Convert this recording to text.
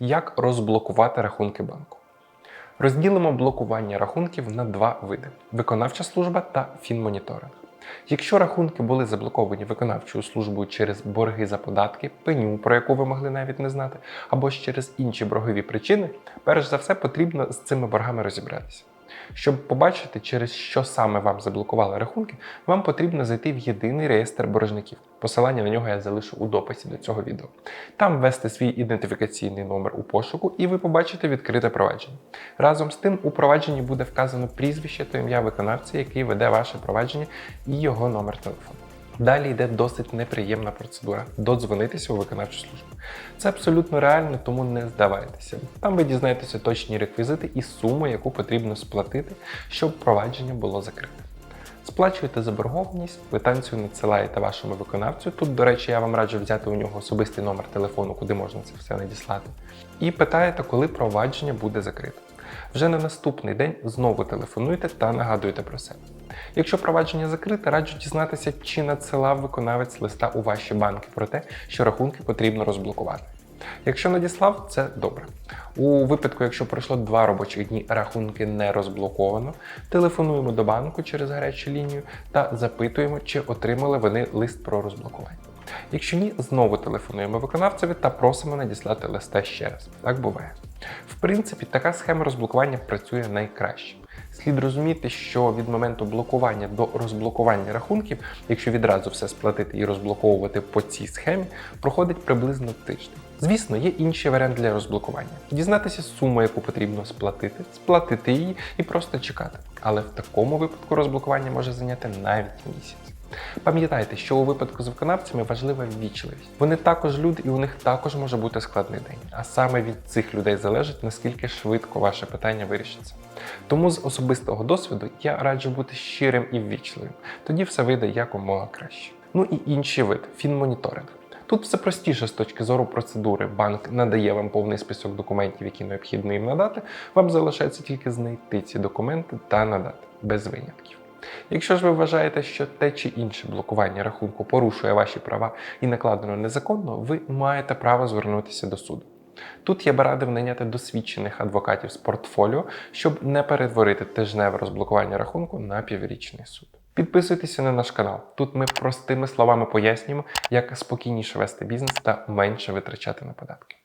Як розблокувати рахунки банку? Розділимо блокування рахунків на два види: виконавча служба та фінмоніторинг. Якщо рахунки були заблоковані виконавчою службою через борги за податки, пеню, про яку ви могли навіть не знати, або ж через інші боргові причини, перш за все потрібно з цими боргами розібратися. Щоб побачити, через що саме вам заблокували рахунки, вам потрібно зайти в єдиний реєстр боржників. Посилання на нього я залишу у дописі до цього відео. Там ввести свій ідентифікаційний номер у пошуку, і ви побачите відкрите провадження. Разом з тим у провадженні буде вказано прізвище та ім'я виконавця, який веде ваше провадження, і його номер телефону. Далі йде досить неприємна процедура додзвонитися у виконавчу службу. Це абсолютно реально, тому не здавайтеся. Там ви дізнаєтеся точні реквізити і суму, яку потрібно сплатити, щоб провадження було закрите. Сплачуєте заборгованість, квитанцію надсилаєте вашому виконавцю. Тут, до речі, я вам раджу взяти у нього особистий номер телефону, куди можна це все надіслати. І питаєте, коли провадження буде закрите. Вже на наступний день знову телефонуйте та нагадуйте про себе. Якщо провадження закрите, раджу дізнатися, чи надсилав виконавець листа у ваші банки про те, що рахунки потрібно розблокувати. Якщо надіслав, це добре. У випадку, якщо пройшло два робочі дні, рахунки не розблоковано, телефонуємо до банку через гарячу лінію та запитуємо, чи отримали вони лист про розблокування. Якщо ні, знову телефонуємо виконавцеві та просимо надіслати листа ще раз. Так буває. В принципі, така схема розблокування працює найкраще. Слід розуміти, що від моменту блокування до розблокування рахунків, якщо відразу все сплатити і розблоковувати по цій схемі, проходить приблизно тиждень. Звісно, є інший варіант для розблокування: дізнатися суму, яку потрібно сплатити, сплатити її і просто чекати. Але в такому випадку розблокування може зайняти навіть місяць. Пам'ятайте, що у випадку з виконавцями важлива ввічливість. Вони також люди, і у них також може бути складний день. А саме від цих людей залежить, наскільки швидко ваше питання вирішиться. Тому з особистого досвіду я раджу бути щирим і ввічливим. Тоді все вийде якомога краще. Ну і інший вид фінмоніторинг. Тут все простіше з точки зору процедури. Банк надає вам повний список документів, які необхідно їм надати. Вам залишається тільки знайти ці документи та надати без винятків. Якщо ж ви вважаєте, що те чи інше блокування рахунку порушує ваші права і накладено незаконно, ви маєте право звернутися до суду. Тут я би радив найняти досвідчених адвокатів з портфоліо, щоб не перетворити тижневе розблокування рахунку на піврічний суд. Підписуйтеся на наш канал. Тут ми простими словами пояснюємо, як спокійніше вести бізнес та менше витрачати на податки.